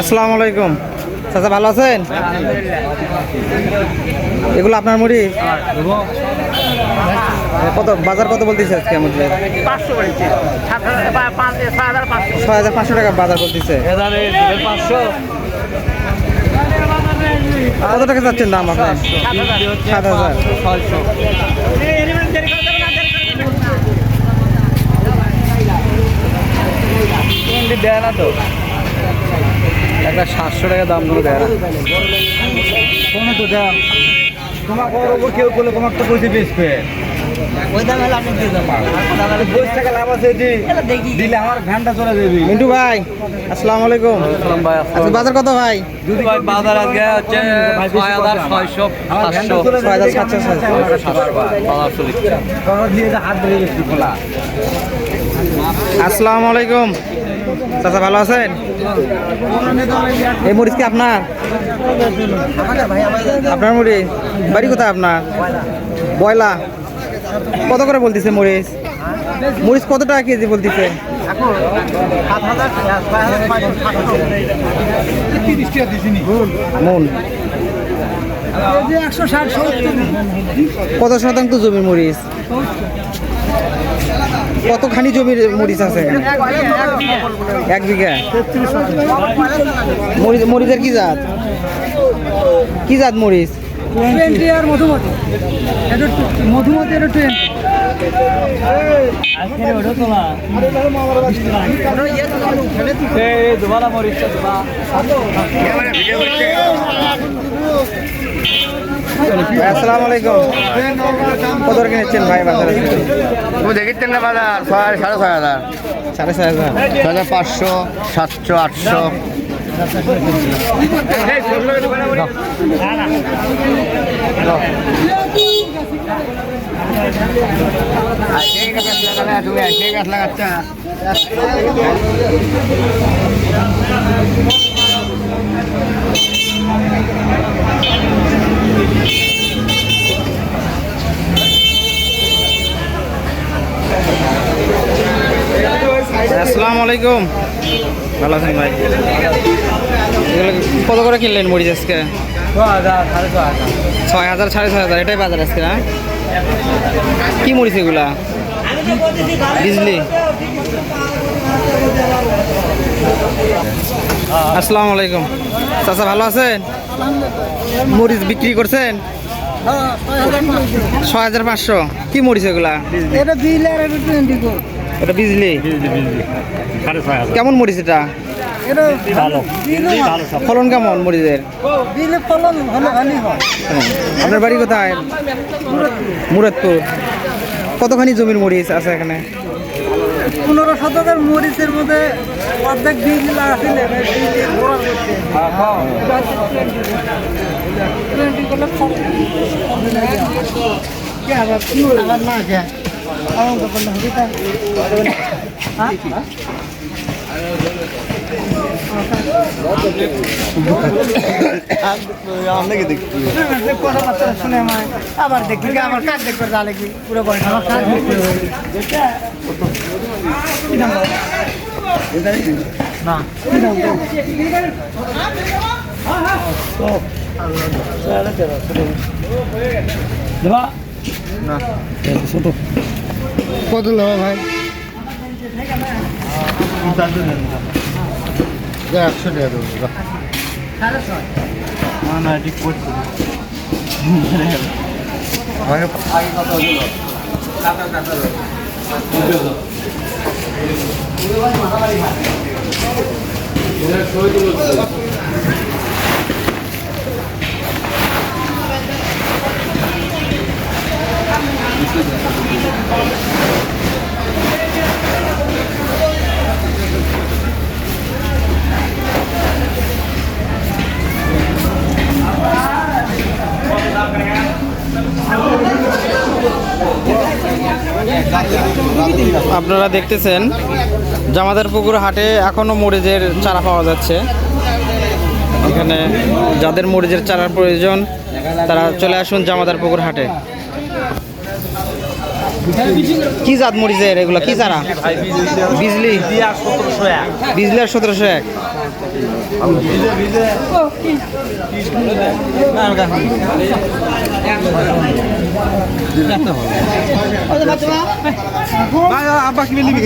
আসসালামু আলাইকুম। চাচা ভালো আছেন? এগুলো আপনার মুড়ি? কত বাজার কত বলতেছে আজকে আমাদের? ছয় হাজার পাঁচশো। টাকা বাজার বলতেছে। কত টাকা যাচ্ছেন দাম আপনার? সাত হাজার। দেয় না তো। একটা সাতশো টাকা দাম ধরে দেয়। কোনো তো দাম তোমাকে ওর উপর কেউ করলে তোমাকে তো মিন্টু ভাই আসসালামু আলাইকুম। আজকে বাজার কত ভাই? যদি বাজার আজকে হচ্ছে ছয় হাজার ছয়শো আমার ছয় হাজার সাতশো সাতশো। তোমার দিয়ে হাত ধরে গেছি খোলা। আসসালামু আলাইকুম। চাচা ভালো আছেন? এই মরিচ কি আপনার? আপনার মরিচ? বাড়ি কোথায় আপনার? বয়লা। কত করে বলতেছে মরিচ? মরিচ কত টাকা কেজি বলতেছে? কত শতাংশ জমির মরিচ? কতখানি জমির মরিচ আছে এক বিঘা। মরিচ মরিচের কি জাত? কি জাত মরিচ? টোয়েন্টি আর মধুমতি। মধুমতি এটা টোয়েন্টি ভাই, আসসালামু আলাইকুম কত কিনেছেন ভাই বাজারে? তুমি দেখিতেন না বাজার ছয় সাড়ে ছয় হাজার। সাড়ে ছয় হাজার। ছয় হাজার পাঁচশো সাতশো আটশো। তুমি এসে গাছ লাগাচ্ছা আসসালামু আলাইকুম। ভালো আছেন ভাই? কত করে কিনলেন মরিচ আজকে? ছয় হাজার, সাড়ে ছয় হাজার, এটাই বাজার আজকে না কি মরিচ এগুলা? বিজলি। আসসালামু আলাইকুম। চাচা ভালো আছেন? মরিচ বিক্রি করছেন? ছয় হাজার পাঁচশো। কি মরিচ এগুলা? এটা বিজলি? কেমন মরিচ এটা? ফলন কেমন মরিচের? হয় হ্যাঁ। আপনার বাড়ি কোথায়? মুরাদপুর। কতখানি জমির মরিচ আছে এখানে? পনেরো শতকের মরিচের মধ্যে অর্ধেক বিল আসলে করলে আবার না। আছে অঙ্ক করলে হবে তা কথাবার্তা শুনে আমার আবার দেখি আবার কাজ দেখবে তাহলে কি পুরো বয়স আমার কাজ দেখতে হবে। না? দেবা? কত নেওয়া ভাই একশো টাকা দেবো না না ঠিক করছি আপনারা দেখতেছেন জামাদার পুকুর হাটে এখনও মরিচের চারা পাওয়া যাচ্ছে। এখানে যাদের মরিচের চারার প্রয়োজন, তারা চলে আসুন জামাদার পুকুর হাটে। কি জাত মরিচের এগুলো? কি চারা? বিজলি। বিজলি আর সতেরোশো এক। আব্বা কি নিবি